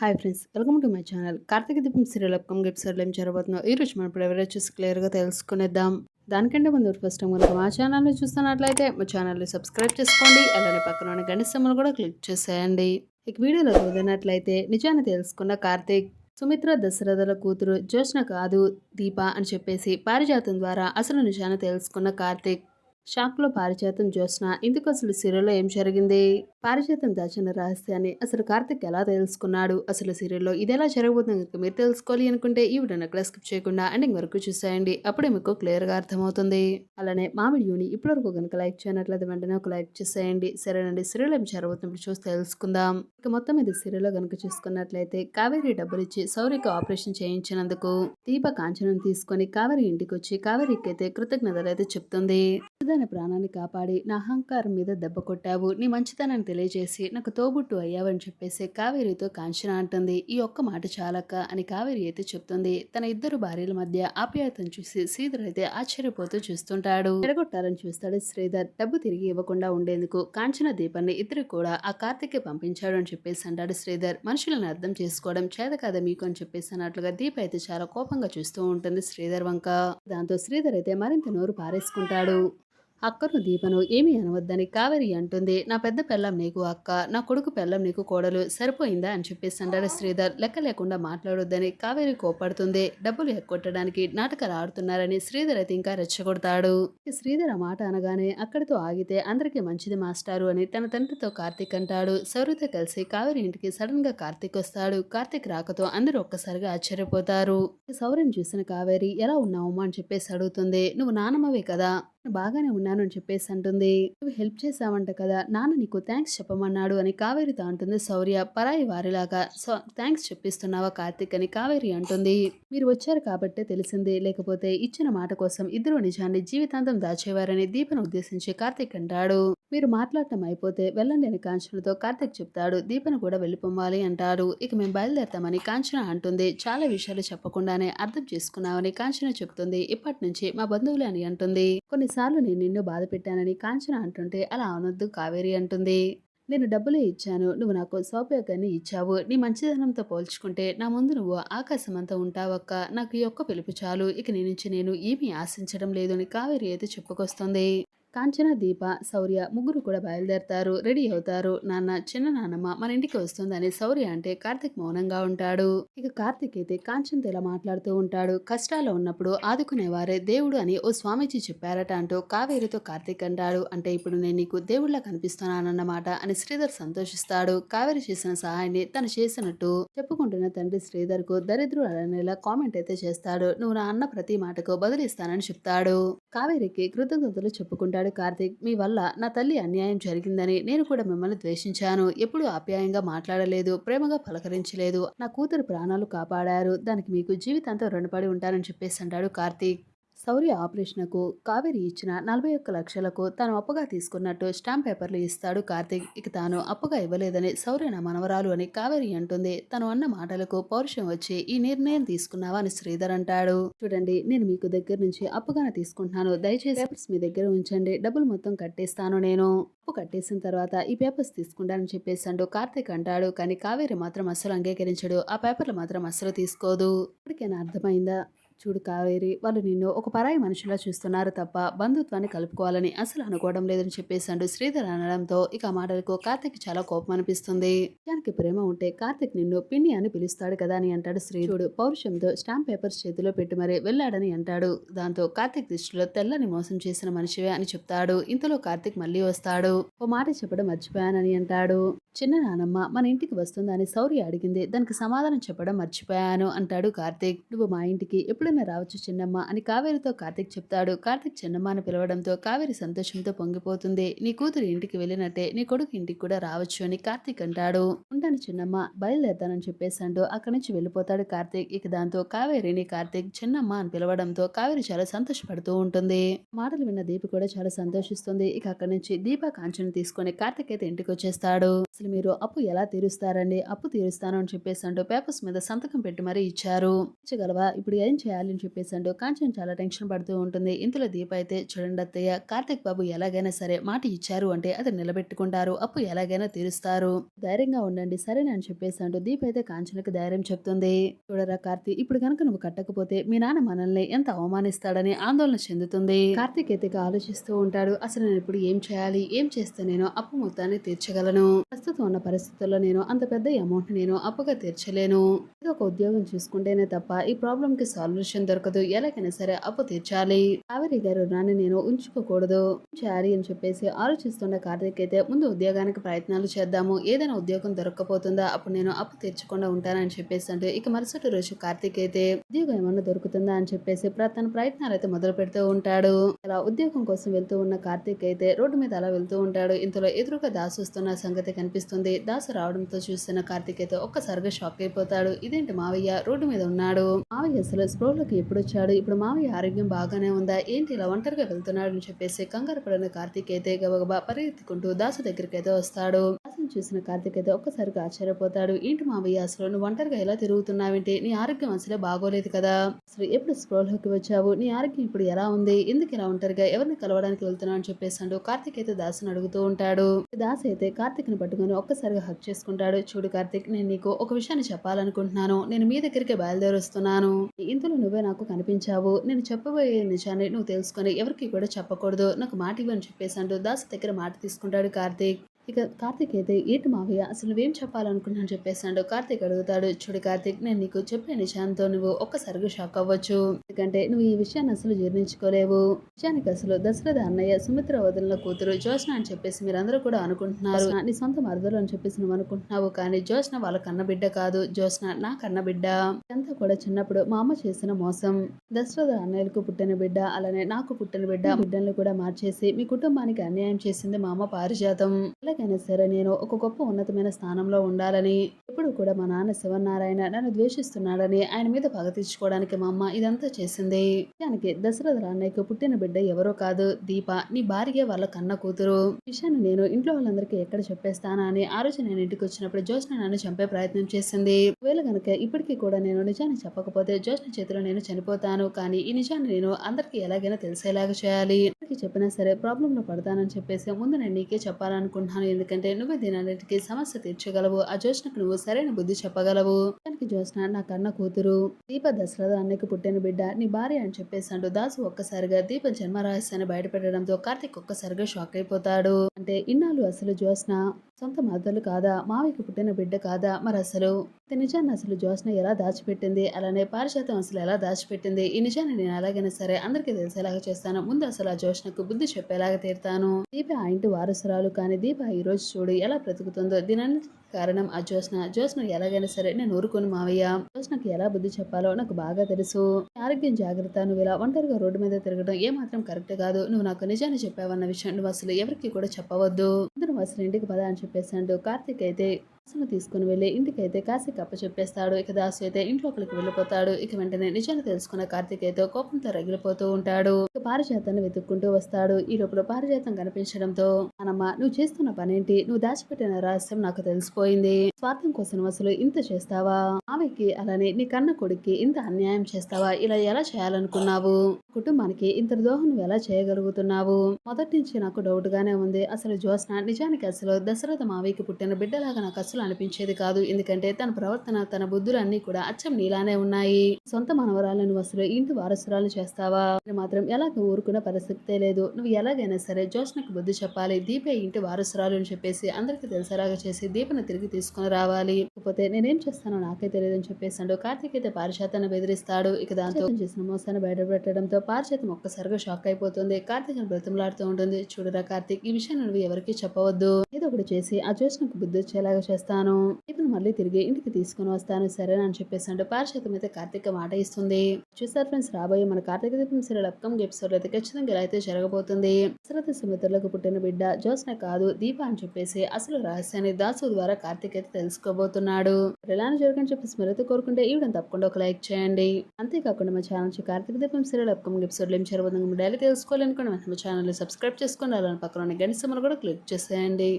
Hi friends welcome to my channel. Karthika Deepam serial అప్కమ్ ఎపిసోడ్లో ఏం జరగబోతుందో ఈ రోజు మనం ఇప్పుడు ఎవరైనా చూసి క్లియర్గా తెలుసుకునేద్దాం. దానికంటే ముందు ఫస్ట్ టైం కనుక మా ఛానల్ని చూస్తున్నట్లయితే మా ఛానల్ని సబ్స్క్రైబ్ చేసుకోండి అలానే పక్కన ఉన్న గంట సింబల్ కూడా క్లిక్ చేసేయండి. ఇక వీడియోలో వదిలినట్లయితే నిజాన్ని తెలుసుకున్న కార్తీక్ సుమిత్ర దశరథల కూతురు జ్యోత్స్న కాదు దీప అని చెప్పేసి పారిజాతం ద్వారా అసలు నిజాన్ని తెలుసుకున్న కార్తీక్. షాక్లో పారిజాతం జ్యోత్స్న ఇందుకు అసలు సీరియల్లో ఏం జరిగింది? పారిజాతం దాచిన రహస్యాన్ని అసలు కార్తిక్ ఎలా తెలుసుకున్నాడు? అసలు సీరియల్లో ఇది ఎలా జరగబోతుంది కనుక మీరు తెలుసుకోవాలి అనుకుంటే ఈ వీడియో అక్కడ స్కిప్ చేయకుండా ఎండింగ్ వరకు చూసేయండి. అప్పుడే మీకు క్లియర్గా అర్థమవుతుంది. అలానే మా వీడియోని ఇప్పటివరకు కనుక లైక్ చేయనట్లయితే వెంటనే ఒక లైక్ చేసేయండి. సరేనండి సీరియల్ ఏం జరగబోతున్నప్పుడు చూసి తెలుసుకుందాం. ఇక మొత్తం ఇది సీరియల్లో కనుక చూసుకున్నట్లయితే కావేరి డబ్బులు ఇచ్చి సౌరికి ఆపరేషన్ చేయించినందుకు దీప కాంచనం తీసుకొని కావేరి ఇంటికి వచ్చి కావేరికి అయితే కృతజ్ఞతలు అయితే చెప్తుంది. తన ప్రాణాన్ని కాపాడి నా అహంకారం మీద దెబ్బ కొట్టావు. నీ మంచితనాన్ని తెలియజేసి నాకు తోబుట్టు అయ్యావని చెప్పేసి కావేరితో కాంచన అంటుంది. ఈ ఒక్క మాట చాలక్క అని కావేరి అయితే చెప్తుంది. తన ఇద్దరు భార్యల మధ్య ఆప్యాయతను చూసి శ్రీధర్ అయితే ఆశ్చర్యపోతూ చూస్తుంటాడు. ఎడగొట్టాలని చూస్తాడు శ్రీధర్. డబ్బు తిరిగి ఇవ్వకుండా ఉండేందుకు కాంచన దీపాన్ని ఇద్దరు కూడా ఆ కార్తికే పంపించాడు అని చెప్పేసి అంటాడు శ్రీధర్. మనుషులను అర్థం చేసుకోవడం చేత కదా మీకు అని చెప్పేసి అన్నట్లుగా దీప అయితే చాలా కోపంగా చూస్తూ ఉంటుంది శ్రీధర్ వంక. దాంతో శ్రీధర్ అయితే మరింత నోరు పారేసుకుంటాడు. అక్కను దీపను ఏమీ అనవద్దని కావేరి అంటుంది. నా పెద్ద పెళ్ళం నీకు అక్క నా కొడుకు పెళ్ళం నీకు కోడలు సరిపోయిందా? అని చెప్పేసి అంటాడు శ్రీధర్. లెక్క లేకుండా మాట్లాడొద్దని కావేరి కోపడుతుంది డబ్బులు ఎక్కొట్టడానికి నాటకాలు ఆడుతున్నారని శ్రీధర్ అయితే ఇంకా రెచ్చగొడతాడు. శ్రీధర్ ఆ మాట అనగానే అక్కడితో ఆగితే అందరికీ మంచిది మాస్టారు అని తన తండ్రితో కార్తీక్ అంటాడు. సౌరితో కలిసి కావేరి ఇంటికి సడన్గా కార్తీక్ వస్తాడు. కార్తీక్ రాకతో అందరూ ఒక్కసారిగా ఆశ్చర్యపోతారు. ఇక సౌరిని చూసిన కావేరి ఎలా ఉన్నావమ్మా? అని చెప్పేసి అడుగుతుంది. నువ్వు నానమ్మవే కదా? బాగానే ఉన్నాను అని చెప్పేసి అంటుంది. నువ్వు హెల్ప్ చేసావంట కదా నాన్న నీకు థ్యాంక్స్ చెప్పమన్నాడు అని కావేరితో అంటుంది శౌర్య. పరాయి వారిలాగా సో థ్యాంక్స్ చెప్పిస్తున్నావా కార్తిక్ అని కావేరి అంటుంది. మీరు వచ్చారు కాబట్టే తెలిసింది లేకపోతే ఇచ్చిన మాట కోసం ఇద్దరు నిజాన్ని జీవితాంతం దాచేవారని దీపను ఉద్దేశించి కార్తిక్ అంటాడు. మీరు మాట్లాడటం అయిపోతే వెళ్ళండి అని కాంచనతో కార్తిక్ చెప్తాడు దీపను కూడా వెళ్ళిపోవాలి అంటారు. ఇక మేము బయలుదేరతామని కాంచన అంటుంది. చాలా విషయాలు చెప్పకుండానే అర్థం చేసుకున్నామని కాంచన చెప్తుంది. ఇప్పటి నుంచి మా బంధువులే అని అంటుంది. కొన్నిసార్లు నేను నిన్ను బాధ పెట్టానని కాంచన అంటుంటే అలా అనొద్దు కావేరి అంటుంది. నేను డబ్బులే ఇచ్చాను నువ్వు నాకు సౌభాగ్యాన్ని ఇచ్చావు. నీ మంచిదనంతో పోల్చుకుంటే నా ముందు నువ్వు ఆకాశమంతా ఉంటావక్క. నాకు ఈ ఒక్క పిలుపు చాలు. ఇక నీ నుంచి నేను ఏమీ ఆశించడం లేదు అని కావేరి అయితే చెప్పుకొస్తుంది. కాంచన దీప శౌర్య ముగ్గురు కూడా బయలుదేరతారు. రెడీ అవుతారు. నాన్న చిన్న నాన్నమ్మ మన ఇంటికి వస్తుందని శౌర్య అంటే కార్తిక్ మౌనంగా ఉంటాడు. ఇక కార్తిక్ అయితే కాంచన్తో ఇలా మాట్లాడుతూ ఉంటాడు. కష్టాల్లో ఉన్నప్పుడు ఆదుకునేవారే దేవుడు అని ఓ స్వామీజీ చెప్పారట అంటూ కావేరితో కార్తిక్ అంటాడు. అంటే ఇప్పుడు నేను నీకు దేవుళ్ళ కనిపిస్తున్నానన్నమాట అని శ్రీధర్ సంతోషిస్తాడు. కావేరి చేసిన సహాయాన్ని తను చేసినట్టు చెప్పుకుంటున్న తండ్రి శ్రీధర్కు దరిద్రుడు అనేలా కామెంట్ అయితే చేస్తాడు. నువ్వు నా అన్న ప్రతి మాటకు బదులిస్తానని చెప్తాడు. కావేరికి కృతజ్ఞతలు చెప్పుకుంటాడు. కార్తిక్. మీ వల్ల నా తల్లి అన్యాయం జరిగిందని నేను కూడా మిమ్మల్ని ద్వేషించాను. ఎప్పుడూ ఆప్యాయంగా మాట్లాడలేదు ప్రేమగా పలకరించలేదు. నా కూతురు ప్రాణాలు కాపాడారు. దానికి మీకు జీవితాంతం రుణపడి ఉంటానని చెప్పేసి అంటాడు కార్తీక్. శౌర్య ఆపరేషన్కు కావేరి ఇచ్చిన నలభై ఒక్క లక్షలకు తాను అప్పుగా తీసుకున్నట్టు స్టాంప్ పేపర్లు ఇస్తాడు కార్తీక్. ఇక తాను అప్పుగా ఇవ్వలేదని శౌర్య నా మనవరాలు అని కావేరి అంటుంది. తను అన్న మాటలకు పౌరుషం వచ్చి ఈ నిర్ణయం తీసుకున్నావా? అని శ్రీధర్ అంటాడు. చూడండి నేను మీకు దగ్గర నుంచి అప్పుగానే తీసుకుంటున్నాను. దయచేసి పేపర్స్ మీ దగ్గర ఉంచండి. డబ్బులు మొత్తం కట్టేస్తాను నేను. అప్పు కట్టేసిన తర్వాత ఈ పేపర్స్ తీసుకుంటానని చెప్పేసి అంటూ కార్తీక్ అంటాడు. కానీ కావేరి మాత్రం అస్సలు అంగీకరించడు. ఆ పేపర్లు మాత్రం అస్సలు తీసుకోదు. ఇప్పటికైనా అర్థమైందా? చూడు కావేరి వాళ్ళు నిన్ను ఒక పరాయి మనుషులా చూస్తున్నారు తప్ప బంధుత్వాన్ని కలుపుకోవాలని అసలు అనుకోవడం లేదని చెప్పేశాడు శ్రీధర్ అనడంతో ఇక ఆ మాటలకు కార్తిక్ చాలా కోపం అనిపిస్తుంది. దానికి ప్రేమ ఉంటే కార్తిక్ నిన్ను పిన్ని అని పిలుస్తాడు కదా అని అంటాడు శ్రీధుడు పౌరుషంతో స్టాంప్ పేపర్స్ చేతిలో పెట్టి మరీ వెళ్ళాడని అంటాడు. దాంతో కార్తిక్ దృష్టిలో తెల్లని మోసం చేసిన మనిషివే అని చెప్తాడు. ఇంతలో కార్తిక్ మళ్ళీ వస్తాడు. ఓ మాట చెప్పడం మర్చిపోయానని అంటాడు. చిన్న నానమ్మ మన ఇంటికి వస్తుందని శౌర్య అడిగింది. దానికి సమాధానం చెప్పడం మర్చిపోయాను అంటాడు కార్తిక్. నువ్వు మా ఇంటికి ఎప్పుడైనా రావచ్చు చిన్నమ్మ అని కావేరితో కార్తీక్ చెప్తాడు. కార్తీక్ చిన్నమ్మ అని పిలవడంతో కావేరి సంతోషంతో పొంగిపోతుంది. నీ కూతురు ఇంటికి వెళ్ళినట్టే నీ కొడుకు ఇంటికి కూడా రావచ్చు అని కార్తిక్ అంటాడు. ఉంటాను చిన్నమ్మ బయలుదేరతానని చెప్పేశాడు. అక్కడి నుంచి వెళ్ళిపోతాడు కార్తిక్. ఇక దాంతో కావేరిని కార్తీక్ చిన్నమ్మ అని పిలవడంతో కావేరి చాలా సంతోషపడుతూ ఉంటుంది. మాటలు విన్న దీప కూడా చాలా సంతోషిస్తుంది. ఇక అక్కడి నుంచి దీప కాంచను తీసుకొని కార్తీక్ అయితే ఇంటికి వచ్చేస్తాడు. అసలు అసలు మీరు అప్పు ఎలా తీరుస్తారండి? అప్పు తీరుస్తాను అని చెప్పేసి అంటూ పేపర్స్ మీద సంతకం పెట్టి మరీ ఇచ్చారు. ఇచ్చగలవా? ఇప్పుడు ఏం చేయాలి? అని చెప్పేసి అంటూ కాంచన్ చాలా టెన్షన్ పడుతూ ఉంటుంది. ఇంతలో దీప అయితే చూడండి అత్తయ్య కార్తిక్ బాబు ఎలాగైనా సరే మాట ఇచ్చారు అంటే అది నిలబెట్టుకుంటారు. అప్పు ఎలాగైనా తీరుస్తారు. ధైర్యంగా ఉండండి సరేనా? అని చెప్పేసి అంటూ దీప అయితే కాంచనకు ధైర్యం చెప్తుంది. చూడరా కార్తీ ఇప్పుడు కనుక నువ్వు కట్టకపోతే మీ నాన్న మనల్ని ఎంత అవమానిస్తాడని ఆందోళన చెందుతుంది. కార్తీక్ అయితే ఆలోచిస్తూ ఉంటాడు. అసలు నేను ఇప్పుడు ఏం చేయాలి? ఏం చేస్తే నేను అప్పు మొత్తాన్ని తీర్చగలను? ప్రస్తుతం ఉన్న పరిస్థితుల్లో నేను అంత పెద్ద అమౌంట్ నేను అప్పుగా తీర్చలేను. ఏదో ఒక ఉద్యోగం చూసుకుంటేనే తప్ప ఈ ప్రాబ్లం కి సొల్యూషన్ దొరకదు. ఎలాగైనా సరే అప్పు తీర్చాలి. కావేరి గారు రుణాన్ని నేను ఉంచుకోకూడదు. ఏం చేయాలి అని చెప్పేసి ఆలోచిస్తున్న కార్తీక్ అయితే ముందు ఉద్యోగానికి ప్రయత్నాలు చేద్దాము. ఏదైనా ఉద్యోగం దొరకకపోతుందా అప్పుడు నేను అప్పు తీర్చకుండా ఉంటానని చెప్పేసి అంటే ఇక మరుసటి రోజు కార్తీక్ అయితే ఉద్యోగం ఏమన్నా దొరుకుతుందా అని చెప్పేసి తన ప్రయత్నాలు అయితే మొదలు పెడుతూ ఉంటాడు. అలా ఉద్యోగం కోసం వెళ్తూ ఉన్న కార్తీక్ అయితే రోడ్డు మీద అలా వెళ్తూ ఉంటాడు. ఇంతలో ఎదురుగా దాసిస్తున్న సంగతి కనిపిస్తుంది. దాసు రావడంతో చూస్తున్న కార్తీక్ అయితే ఒక్కసారిగా షాక్ అయిపోతాడు. ఇదేంటి మావయ్య? రోడ్డు మీద ఉన్నాడు. మావయ్య అసలు స్ప్రోలోకి ఎప్పుడు వచ్చాడు ఇప్పుడు మావయ్య ఆరోగ్యం బాగానే ఉందా? ఏంటి ఇలా ఒంటరిగా వెళ్తున్నాడు అని చెప్పేసి కంగారు పడిన కార్తీక్ అయితే గబగబా పరిగెత్తుకుంటూ దాసు దగ్గరికి అయితే వస్తాడు. చూసిన కార్తిక్ అయితే ఒక్కసారిగా ఆశ్చర్యపోతాడు. ఏంటి మావయ్య అసలు నువ్వు ఒంటరిగా ఎలా తిరుగుతున్నావేంటి? నీ ఆరోగ్యం అసలే బాగోలేదు కదా. అసలు ఎప్పుడు స్ప్రోలోకి వచ్చావు? నీ ఆరోగ్యం ఇప్పుడు ఎలా ఉంది? ఎందుకు ఇలా ఒంటరిగా ఎవరిని కలవడానికి వెళ్తున్నావు అని చెప్పేసాడు. కార్తిక్ కార్తీక్ అయితే దాసుని అడుగుతూ ఉంటాడు. దాస్ అయితే కార్తిక్ని పట్టుకొని ఒక్కసారిగా హక్ చేసుకుంటాడు. చూడు కార్తిక్ నేను నీకు ఒక విషయాన్ని చెప్పాలనుకుంటున్నాను. నేను మీ దగ్గరికి బయలుదేరుస్తున్నాను. ఇంతలో నువ్వే నాకు కనిపించావు. నేను చెప్పబోయే నిజాన్ని నువ్వు తెలుసుకొని ఎవరికి కూడా చెప్పకూడదు. నాకు మాట ఇవ్వని చెప్పేసి అంటూ దాస్ దగ్గర మాట తీసుకుంటాడు కార్తిక్. ఇక కార్తీక్ అయితే ఏంటి మావయ్య అసలు నువ్వేం చెప్పాలనుకున్నాను చెప్పేసాడు కార్తీక్ అడుగుతాడు. చూడు కార్తీక్ నేను నీకు చెప్పే నిజాంతో నువ్వు ఒక్కసారిగా షాక్ అవ్వచ్చు. ఎందుకంటే నువ్వు ఈ విషయాన్ని అసలు జీర్ణించుకోలేవు. విషయానికి అసలు దశరథ అన్నయ్య సుమిత్ర వదిలిన కూతురు జోష్న అని చెప్పేసి మీరందరూ కూడా అనుకుంటున్నారు. నీ సొంత మరదలు అని చెప్పేసి నువ్వు అనుకుంటున్నావు. కానీ జోష్న వాళ్ళ కన్న బిడ్డ కాదు. జోష్న నా కన్న బిడ్డ ఇదంతా కూడా చిన్నప్పుడు మా అమ్మ చేసిన మోసం. దశరథ అన్నయ్యలకు పుట్టిన బిడ్డ అలానే నాకు పుట్టిన బిడ్డ. బిడ్డలను కూడా మార్చేసి మీ కుటుంబానికి అన్యాయం చేసింది మా అమ్మ పారిజాతం. ఎలాగైనా సరే నేను ఒక గొప్ప ఉన్నతమైన స్థానంలో ఉండాలని ఎప్పుడు కూడా మా నాన్న శివనారాయణ నన్ను ద్వేషిస్తున్నాడని ఆయన మీద పగ తీర్చుకోవడానికి మా అమ్మ ఇదంతా చేసింది. దానికి దశరథ అన్నయ్యకు పుట్టిన బిడ్డ ఎవరో కాదు దీప నీ భార్య వాళ్ళ కన్న కూతురు. విషయాన్ని నేను ఇంట్లో వాళ్ళందరికీ ఎక్కడ చెప్పేస్తానా అని ఆ రోజు నేను ఇంటికి వచ్చినప్పుడు జ్యోత్స్న నన్ను చంపే ప్రయత్నం చేసింది. ఒకవేళ కనుక ఇప్పటికీ కూడా నేను నిజాన్ని చెప్పకపోతే జ్యోత్స్న చేతిలో నేను చనిపోతాను. కానీ ఈ నిజాన్ని నేను అందరికీ ఎలాగైనా తెలిసేలాగా చేయాలి. చెప్పినా సరే ప్రాబ్లంలో పడతానని చెప్పేసి ముందు నేను నీకే చెప్పాలనుకుంటున్నాను. ఎందుకంటే నువ్వే దీనన్నిటికీ సమస్య తీర్చగలవు. ఆ జ్యోత్స్నకు నువ్వు సరైన బుద్ధి చెప్పగలవు. దానికి జ్యోత్స్న నా కన్న కూతురు దీప దశరథ అన్నకి పుట్టిన బిడ్డ నీ భార్య అని చెప్పేసాడు దాసు ఒక్కసారిగా దీప జన్మ రహస్యాన్ని బయటపెట్టడంతో కార్తిక్ ఒక్కసారిగా షాక్ అయిపోతాడు. అంటే ఇన్నాళ్ళు అసలు జ్యోత్స్న సొంత మద్దలు కాదా? మావయ్యకి పుట్టిన బిడ్డ కాదా? మరి అసలు నిజాన్ని అసలు జ్యోత్స్న ఎలా దాచిపెట్టింది? అలానే పారిశాతం అసలు ఎలా దాచిపెట్టింది? ఈ నిజాన్ని నేను ఎలాగైనా సరే అందరికీ తెలిసేలాగా చేస్తాను. ముందు అసలు ఆ జ్యోత్స్నకు బుద్ధి చెప్పేలాగా తీరుతాను. దీప ఆ ఇంటి వారసురాలు కానీ దీప ఈ రోజు చూడు ఎలా బ్రతుకుతుందో దీనన్నిటికీ కారణం ఆ జ్యోత్స్న. జ్యోత్స్న ఎలాగైనా సరే నేను ఊరుకోను మావయ్య. జ్యోత్స్నకు ఎలా బుద్ధి చెప్పాలో నాకు బాగా తెలుసు. ఆరోగ్యం జాగ్రత్త నువ్వు ఇలా ఒంటరిగా రోడ్డు మీద తిరగడం ఏమాత్రం కరెక్ట్ కాదు. నువ్వు నాకు నిజాన్ని చెప్పావన్న విషయం నువ్వు అసలు ఎవరికి కూడా చెప్పవద్దు. అందరం అసలు ఇంటికి పద అని చెప్పేసి అంటూ కార్తీక్ అయితే దాసును తీసుకుని వెళ్ళి ఇంటికైతే అయితే కాశీకి చెప్పేస్తాడు ఇక దాసు అయితే ఇంట్లోకి వెళ్ళిపోతాడు. ఇక వెంటనే నిజాన్ని తెలుసుకున్న కార్తీక్ అయితే కోపంతో రగిలిపోతూ ఉంటాడు. ఇక పారిజాతాన్ని వెతుక్కుంటూ వస్తాడు. ఈ లోపల పారిజాతం కనిపించడంతో అనమ్మ నువ్వు చేస్తున్న పనేంటి? నువ్వు దాచిపెట్టిన రహస్యం నాకు తెలిసిపోయింది. స్వార్థం కోసం అసలు ఇంత చేస్తావా? ఆమెకి అలానే నీ కన్న కొడుక్కి ఇంత అన్యాయం చేస్తావా? ఇలా ఎలా చేయాలనుకున్నావు? కుటుంబానికి ఇంత దోహం నువ్వు ఎలా చేయగలుగుతున్నావు? మొదటి నుంచి నాకు డౌట్ గానే ఉంది. అసలు జ్యోత్స్న నిజానికి అసలు దశరథ మావికి పుట్టిన బిడ్డలాగా నాకు అసలు అనిపించేది కాదు. ఎందుకంటే తన ప్రవర్తన తన బుద్ధులు అన్ని కూడా అచ్చం నీలానే ఉన్నాయి. సొంత మనవరాలను అసలు ఇంటి వారసురాలు చేస్తావా? మాత్రం ఎలాగ ఊరుకున్న పరిస్థితే లేదు. నువ్వు ఎలాగైనా సరే జ్యోత్స్నకు బుద్ధి చెప్పాలి. దీపే ఇంటి వారసురాలు అని చెప్పేసి అందరికి తెలిసేలాగా చేసి దీపను తిరిగి తీసుకుని రావాలి. లేకపోతే నేనేం చేస్తానో నాకే తెలియదు అని చెప్పేసాడు కార్తీక్ అయితే పారిశాతాన్ని బెదిరిస్తాడు. ఇక దాంతో చేసిన మోసాన్ని బయటపెట్టడంతో పారిశాతం ఒక్కసారిగా షాక్ అయిపోతుంది. కార్తీక్ బ్రతిమలాడుతూ ఉంటుంది. చూడరా కార్తీక్ ఈ విషయాన్ని నువ్వు ఎవరికి చెప్పవద్దు. ఏదో ఒకటి చేసి ఆ జ్యోత్స్నకు బుద్ధి వచ్చేలాగా చేస్తాను ఇప్పుడు మళ్ళీ తిరిగి ఇంటికి తీసుకుని వస్తాను. సరే అని చెప్పేసాడు పారిశాతం అయితే కార్తీక మాట ఇస్తుంది. చూసారు ఫ్రెండ్స్ రాబోయే మన Karthika Deepam serial upcoming episode అయితే ఖచ్చితంగా ఇలా అయితే జరగబోతుంది. దశరథ సుమిత్రులకు పుట్టిన బిడ్డ జ్యోత్స్న కాదు దీప అని చెప్పేసి అసలు రహస్యాన్ని దాసు ద్వారా కార్తీక్ అయితే తెలుసుకోబోతున్నాడు. ఎలా జరగని చెప్పి స్మృతి కోరుకుంటే ఈ తప్పకుండా ఒక లైక్ చేయండి. అంతేకాకుండా మా channel Karthika Deepam serial upcoming episode ఏం చేరబోతుంది డైలీ తెలుసుకోవాలనుకోండి మన ఛానల్ సబ్స్క్రైబ్ చేసుకోండి అలానే పక్కన ఉన్న గంట సింబల్ కూడా క్లిక్ చేసేయండి.